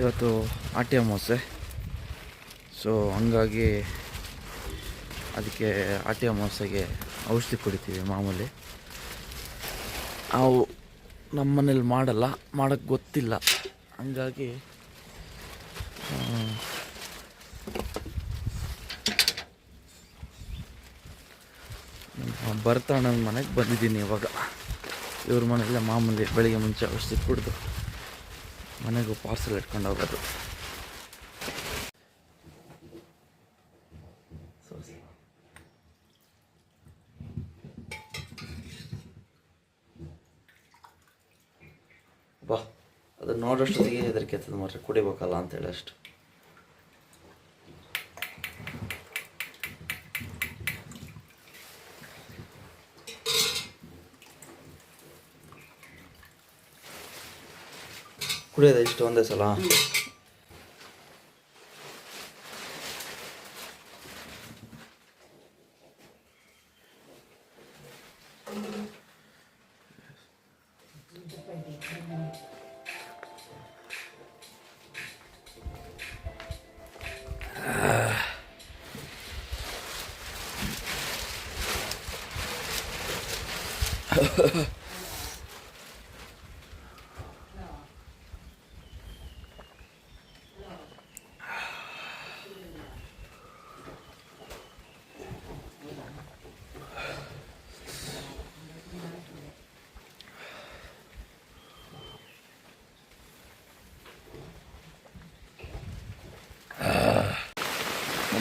ಇವತ್ತು ಆಟಿ ಅಮಾವಾಸ್ಯೆ ಸೊ ಹಂಗಾಗಿ ಅದಕ್ಕೆ ಆಟಿ ಅಮಾವಾಸ್ಯೆಗೆ ಔಷಧಿ ಕುಡಿತೀವಿ ಮಾಮೂಲಿ. ನಾವು ನಮ್ಮ ಮನೇಲಿ ಮಾಡಲ್ಲ ಮಾಡೋಕ್ಕೆ ಗೊತ್ತಿಲ್ಲ. ಹಂಗಾಗಿ ಬರ್ತಾಣ ನಮ್ಮ ಮನೆಗೆ ಬಂದಿದ್ದೀನಿ ಇವಾಗ. ಇವ್ರ ಮನೆಯಲ್ಲೇ ಮಾಮೂಲಿ ಬೆಳಿಗ್ಗೆ ಮುಂಚೆ ಔಷಧಿ ಕುಡಿದು ಮನೆಗೂ ಪಾರ್ಸಲ್ ಇಟ್ಕೊಂಡು ಹೋಗೋದು. ಬಾ ಅದು ನೋಡೋಷ್ಟೊತ್ತಿಗೆ ಹೆದರಿಕೆ ಮಾತ್ರ ಕುಡಿಬೇಕಲ್ಲ ಅಂತೇಳಿ ಅಷ್ಟು. ಕುಡಿಯೋದು ಇಷ್ಟು ಒಂದೇ ಸಲ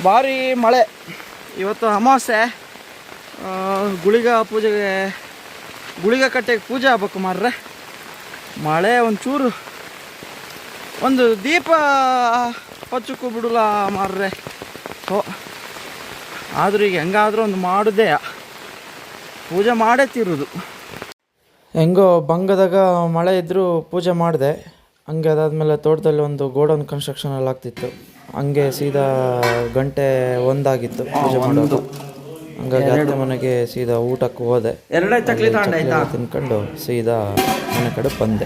ಭಾರಿ ಮಳೆ. ಇವತ್ತು ಅಮಾವಾಸ್ಯೆ. ಗುಳಿಗ ಪೂಜೆಗೆ ಗುಳಿಗ ಕಟ್ಟೆಗೆ ಪೂಜೆ ಆಗ್ಬೇಕು ಮಾರ್ರೆ. ಮಳೆ ಒಂಚೂರು ಒಂದು ದೀಪ ಹಚ್ಚಕ್ಕೂ ಬಿಡಲ್ಲ ಮಾರ್ರೆ. ಓ ಆದರೂ ಈಗ ಹೆಂಗಾದರೂ ಒಂದು ಮಾಡಿದೆ. ಪೂಜೆ ಮಾಡೇ ತೀರುದು. ಹೆಂಗೋ ಬಂಗದಾಗ ಮಳೆ ಇದ್ದರೂ ಪೂಜೆ ಮಾಡಿದೆ. ಹಂಗೆ ಅದಾದಮೇಲೆ ತೋಟದಲ್ಲಿ ಒಂದು ಗೋಡೌನ್ ಕನ್ಸ್ಟ್ರಕ್ಷನ್ ಎಲ್ಲ ಆಗ್ತಿತ್ತು ಹಂಗೆ ಸೀದಾ ಗಂಟೆ ಒಂದಾಗಿತ್ತು ಪೂಜೆ ಮಾಡೋದು. ಹಂಗಾಗಿ ಅತ್ತೆ ಮನೆಗೆ ಸೀದಾ ಊಟಕ್ಕೆ ಹೋದೆ. ಎರಡೇ ಚಕ್ಲಿ ತಗೊಂಡೆ ಚಕ್ಲಿ ತಿನ್ಕೊಂಡು ಸೀದಾ ಮನೆ ಕಡೆ ಬಂದೆ.